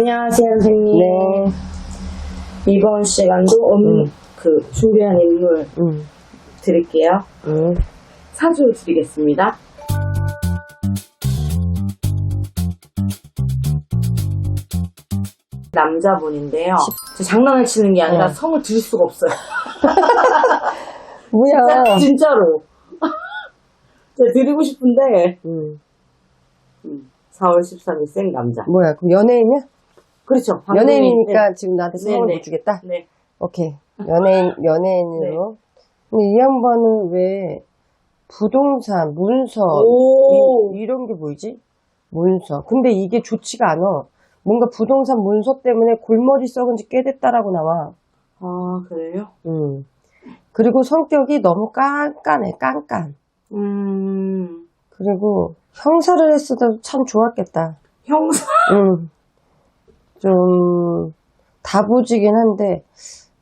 안녕하세요, 선생님. 네. 이번 시간도 음, 그 준비한 인물 음, 드릴게요. 음. 사주 드리겠습니다. 남자분인데요. 저 장난을 치는 게 아니라 네. 성을 드릴 수가 없어요. 뭐야? 진짜 로. 제가 드리고 싶은데 음, 음, 4월 13일 생 남자. 뭐야? 그럼 연예인이야? 그렇죠. 방송인. 연예인이니까 지금 나한테 성을 네, 못 주겠다? 네. 오케이. 연예인, 연예인으로. 근데 이 양반은 왜 부동산, 문서, 오. 이, 이런 게 보이지? 문서. 근데 이게 좋지가 않아. 뭔가 부동산 문서 때문에 골머리 썩은 지 꽤 됐다라고 나와. 아, 그래요? 음. 그리고 성격이 너무 깐깐해, 깐깐. 음, 그리고 형사를 했어도 참 좋았겠다. 형사. 음. 좀 다부지긴 한데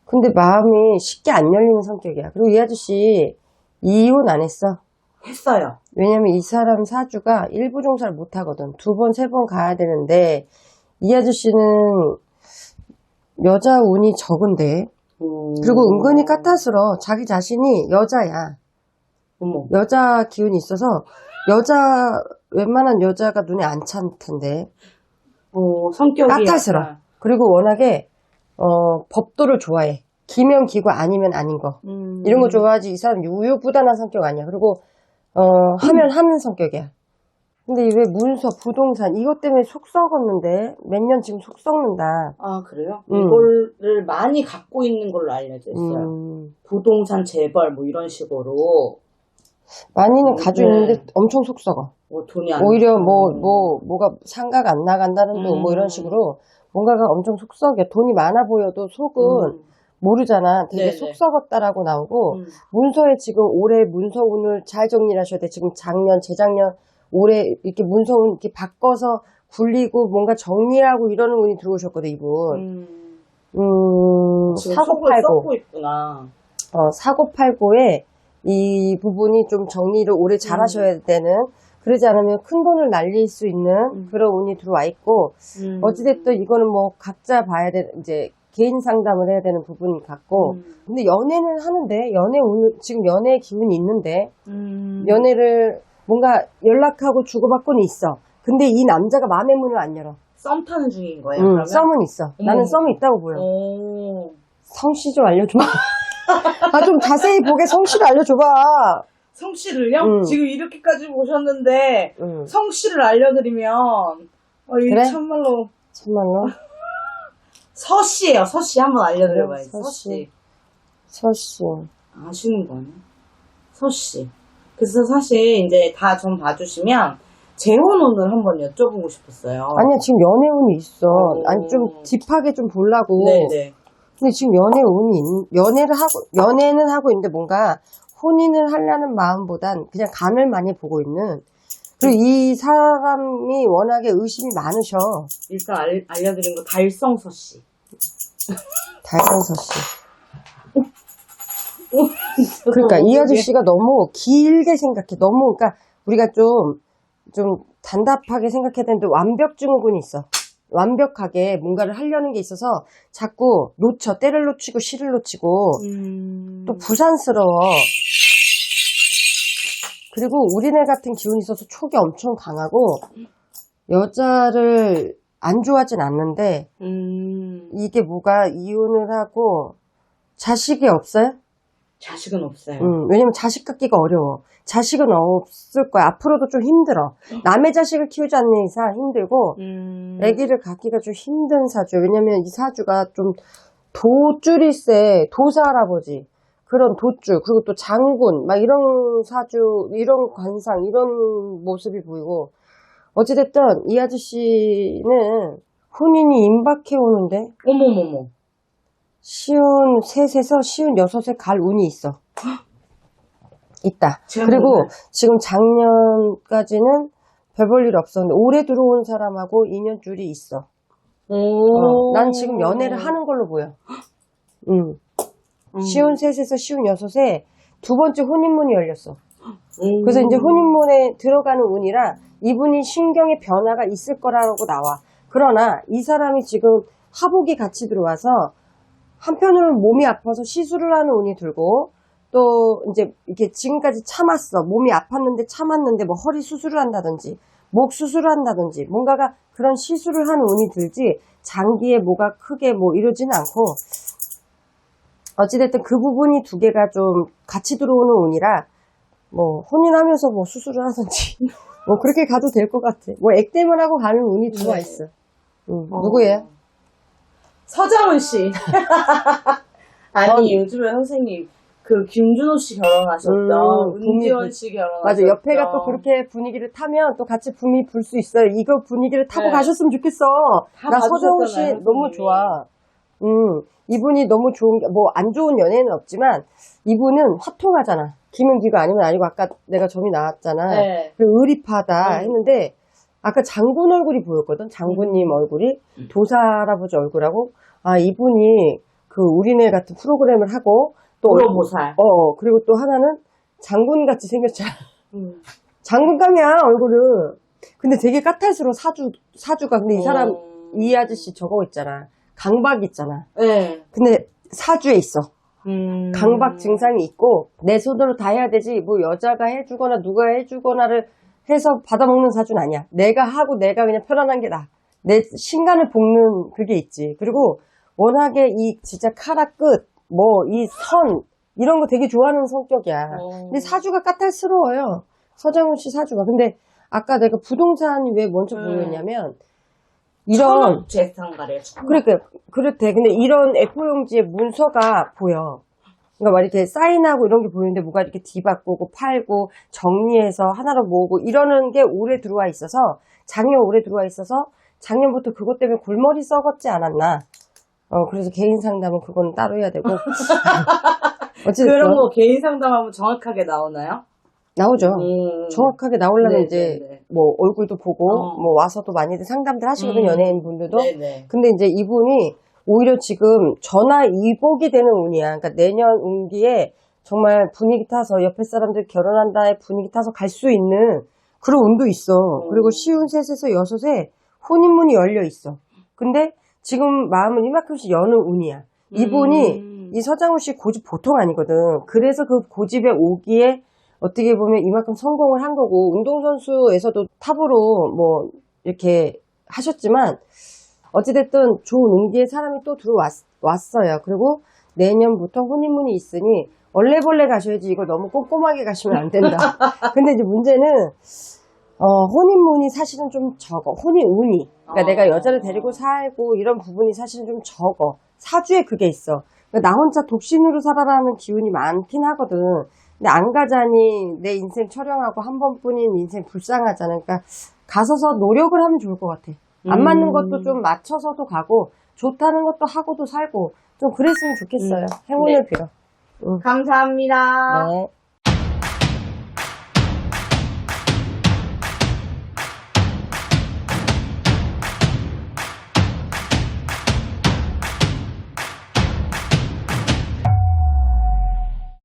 근데 마음이 쉽게 안 열리는 성격이야. 그리고 이 아저씨 이혼 안 했어. 했어요. 왜냐면 이 사람 사주가 일부 종사를 못 하거든. 두 번, 세 번 가야 되는데 이 아저씨는 여자 운이 적은데 그리고 은근히 까탈스러 자기 자신이 여자야. 어머. 여자 기운이 있어서 여자 웬만한 여자가 눈에 안 찬 텐데 어, 성격이. 까탈스러. 약간, 그리고 워낙에 어, 법도를 좋아해. 기면 기고 아니면 아닌 거. 음, 이런 거 좋아하지. 이 사람 우유부단한 성격 아니야. 그리고 어, 하면 하는 성격이야. 근데 왜 문서, 부동산 이것 때문에 속 썩었는데 몇 년 지금 속 썩는다. 아, 그래요? 음. 이거를 많이 갖고 있는 걸로 알려져 있어요. 음, 부동산 재벌 뭐 이런 식으로 많이는 가지고 네. 있는데 엄청 속 썩어. 뭐 돈이 안 오히려 뭐, 음. 뭐, 뭐가 상가가 안 나간다는 둥, 뭐 음. 이런 식으로 뭔가가 엄청 속 썩여. 돈이 많아 보여도 속은 음. 모르잖아. 되게 네네. 속 썩었다라고 나오고 음. 문서에 지금 올해 문서 운을 잘 정리를 하셔야 돼. 지금 작년, 재작년, 올해 이렇게 문서 운 이렇게 바꿔서 굴리고 뭔가 정리하고 이러는 운이 들어오셨거든, 이분. 음. 음, 사고 팔고, 있구나. 어, 사고 팔고에 이 부분이 좀 정리를 오래 잘 음. 하셔야 되는, 그러지 않으면 큰 돈을 날릴 수 있는 음. 그런 운이 들어와 있고, 음. 어찌됐든 이거는 뭐 각자 봐야 돼, 이제 개인 상담을 해야 되는 부분이 같고, 음. 근데 연애는 하는데, 연애 운, 지금 연애 기운이 있는데, 음. 연애를 뭔가 연락하고 주고받고는 있어. 근데 이 남자가 마음의 문을 안 열어. 썸 타는 중인 거예요. 응, 그러면? 썸은 있어. 어머. 나는 썸이 있다고 보여. 오. 성씨 좀 알려줘봐. 아, 좀 자세히 보게 성씨를 알려줘봐. 성씨를요? 음. 지금 이렇게까지 보셨는데 응, 성씨를 알려드리면 어, 이게 그래? 참말로 참말로. 서씨예요. 서씨 한번 알려드려봐야지. 그래, 서씨. 서씨. 아시는 거네. 서씨. 그래서 사실 이제 다 좀 봐주시면 재혼운을 한번 여쭤보고 싶었어요. 아니야, 지금 연애운이 있어. 오. 아니, 좀 딥하게 좀 보려고. 네네. 근데 지금 연애운이, 있- 연애를 하고, 연애는 하고 있는데 뭔가 혼인을 하려는 마음보단 그냥 간을 많이 보고 있는. 그리고 이 사람이 워낙에 의심이 많으셔. 일단 알, 알려드린 거 달성 서 씨. 달성서 씨. 그러니까 이 아저씨가 너무 길게 생각해. 너무 그러니까 우리가 좀 좀 단답하게 생각해야 되는데 완벽 증후군이 있어. 완벽하게 뭔가를 하려는 게 있어서 자꾸 놓쳐 때를 놓치고 실을 놓치고 음... 또 부산스러워. 그리고 우리네 같은 기운이 있어서 촉이 엄청 강하고 여자를 안 좋아하진 않는데 음... 이게 뭐가 이혼을 하고 자식이 없어요? 자식은 없어요. 음, 왜냐면 자식 갖기가 어려워. 자식은 없을 거야. 앞으로도 좀 힘들어. 남의 자식을 키우지 않는 이상 힘들고, 음... 아기를 갖기가 좀 힘든 사주. 왜냐면 이 사주가 좀 도줄일세, 도사 할아버지. 그런 도줄, 그리고 또 장군, 막 이런 사주, 이런 관상, 이런 모습이 보이고, 어찌됐든 이 아저씨는 혼인이 임박해 오는데, 어머머머. 쉬운 셋에서 쉬운 여섯에 갈 운이 있어. 있다. 그리고 지금 작년까지는 별 볼 일 없었는데 올해 들어온 사람하고 인연줄이 있어. 오. 어, 난 지금 연애를 하는 걸로 보여. 응. 음. 쉬운 셋에서 쉬운 여섯에 두 번째 혼인문이 열렸어. 음. 그래서 이제 혼인문에 들어가는 운이라 이분이 신경의 변화가 있을 거라고 나와. 그러나 이 사람이 지금 화복이 같이 들어와서 한편으로는 몸이 아파서 시술을 하는 운이 들고 또 이제 이렇게 지금까지 참았어. 몸이 아팠는데 참았는데 뭐 허리 수술을 한다든지 목 수술을 한다든지 뭔가가 그런 시술을 하는 운이 들지 장기에 뭐가 크게 뭐 이러지는 않고 어찌됐든 그 부분이 두 개가 좀 같이 들어오는 운이라 뭐 혼인하면서 뭐 수술을 하든지 뭐 그렇게 가도 될 것 같아. 뭐 액땜을 하고 가는 운이 들어와 네. 있어. 응, 어. 누구예요? 서장훈 씨. 아니, 전- 요즘에 선생님, 그 김준호 씨 결혼하셨죠. 음, 은지원 씨 결혼하셨죠. 맞아. 옆에가 또 그렇게 분위기를 타면 또 같이 붐이 불 수 있어요. 이거 분위기를 타고 네. 가셨으면 좋겠어. 다나 서정훈 씨 봐주셨잖아요, 너무 선생님이. 좋아. 음, 이분이 너무 좋은 게, 뭐, 안 좋은 연예는 없지만, 이분은 화통하잖아. 김은 귀가 아니면 아니고, 아까 내가 점이 나왔잖아. 네. 그리고 의리파다 음. 했는데, 아까 장군 얼굴이 보였거든? 장군님 얼굴이. 음. 도사 할아버지 얼굴하고, 아, 이분이 그 우리네 같은 프로그램을 하고, 또, 얼굴- 물어보살. 어, 그리고 또 하나는 장군 같이 생겼잖아. 음. 장군감이야, 얼굴은. 근데 되게 까탈스러워, 사주, 사주가. 근데 이 사람, 음. 이 아저씨 저거 있잖아. 강박 있잖아. 네. 근데 사주에 있어. 음. 강박 증상이 있고, 내 손으로 다 해야 되지, 뭐 여자가 해주거나 누가 해주거나를 해서 받아먹는 사주는 아니야. 내가 하고 내가 그냥 편안한 게 나아. 내 신간을 볶는 그게 있지. 그리고 워낙에 이 진짜 카라 끝, 뭐 이 선, 이런 거 되게 좋아하는 성격이야. 어. 근데 사주가 까탈스러워요. 서장훈 씨 사주가. 근데 아까 내가 부동산이 왜 먼저 음. 보였냐면, 이런. 천억. 그러니까, 그렇대. 근데 이런 A4용지의 문서가 보여. 그러니까 막 이렇게 사인하고 이런 게 보이는데 뭐가 이렇게 뒤바꾸고 팔고 정리해서 하나로 모으고 이러는 게 오래 들어와 있어서 작년 오래 들어와 있어서 작년부터 그것 때문에 골머리 썩었지 않았나. 어, 그래서 개인 상담은 그건 따로 해야 되고. 어쨌든 그런 거 개인 상담하면 정확하게 나오나요? 나오죠. 음. 정확하게 나오려면 네, 이제 네, 네. 뭐 얼굴도 보고 어. 뭐 와서도 많이들 상담들 하시거든 음. 연예인 분들도. 네 네. 근데 이제 이분이 오히려 지금 전화 이복이 되는 운이야. 그러니까 내년 운기에 정말 분위기 타서 옆에 사람들 결혼한다에 분위기 타서 갈 수 있는 그런 운도 있어. 음. 그리고 쉬운 셋에서 여섯에 혼인문이 열려 있어. 근데 지금 마음은 이만큼씩 여는 운이야. 이분이 음. 이 서장훈 씨 고집 보통 아니거든. 그래서 그 고집에 오기에 어떻게 보면 이만큼 성공을 한 거고 운동선수에서도 탑으로 뭐 이렇게 하셨지만 어찌됐든 좋은 운기에 사람이 또 들어왔어요. 그리고 내년부터 혼인문이 있으니 얼레벌레 가셔야지 이거 너무 꼼꼼하게 가시면 안 된다. 근데 이제 문제는 어, 혼인문이 사실은 좀 적어. 혼인 운이. 그러니까 아. 내가 여자를 데리고 살고 이런 부분이 사실은 좀 적어. 사주에 그게 있어. 그러니까 나 혼자 독신으로 살아라는 기운이 많긴 하거든. 근데 안 가자니 내 인생 촬영하고 한 번뿐인 인생 불쌍하잖아. 그러니까 가서서 노력을 하면 좋을 것 같아. 안 맞는 음. 것도 좀 맞춰서도 가고 좋다는 것도 하고도 살고 좀 그랬으면 좋겠어요. 음. 행운을 네. 빌어. 감사합니다. 네.